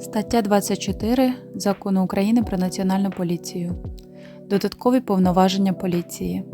Стаття 24 Закону України про Національну поліцію. Додаткові повноваження поліції.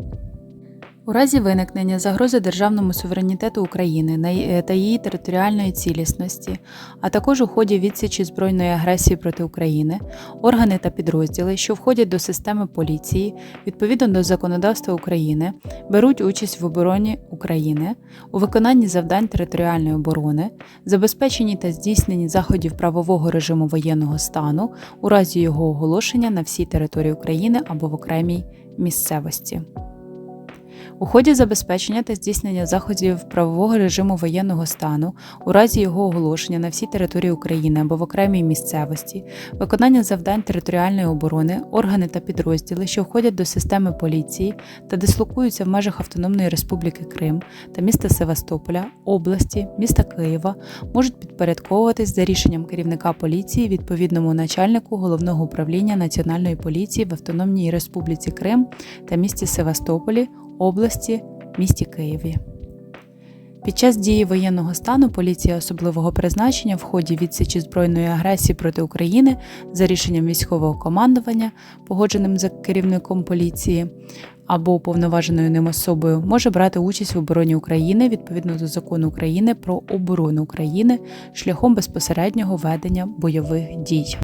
У разі виникнення загрози державному суверенітету України та її територіальної цілісності, а також у ході відсічі збройної агресії проти України, органи та підрозділи, що входять до системи поліції, відповідно до законодавства України, беруть участь в обороні України у виконанні завдань територіальної оборони, забезпеченні та здійсненні заходів правового режиму воєнного стану у разі його оголошення на всій території України або в окремій місцевості. У ході забезпечення та здійснення заходів правового режиму воєнного стану у разі його оголошення на всій території України або в окремій місцевості, виконання завдань територіальної оборони, органи та підрозділи, що входять до системи поліції та дислокуються в межах Автономної Республіки Крим та міста Севастополя, області, міста Києва, можуть підпорядковуватись за рішенням керівника поліції відповідному начальнику головного управління Національної поліції в Автономній Республіці Крим та місті Севастополі, області, місті Києві. Під час дії воєнного стану поліція особливого призначення в ході відсічі збройної агресії проти України за рішенням військового командування, погодженим за керівником поліції або уповноваженою ним особою, може брати участь в обороні України відповідно до закону України про оборону України шляхом безпосереднього ведення бойових дій.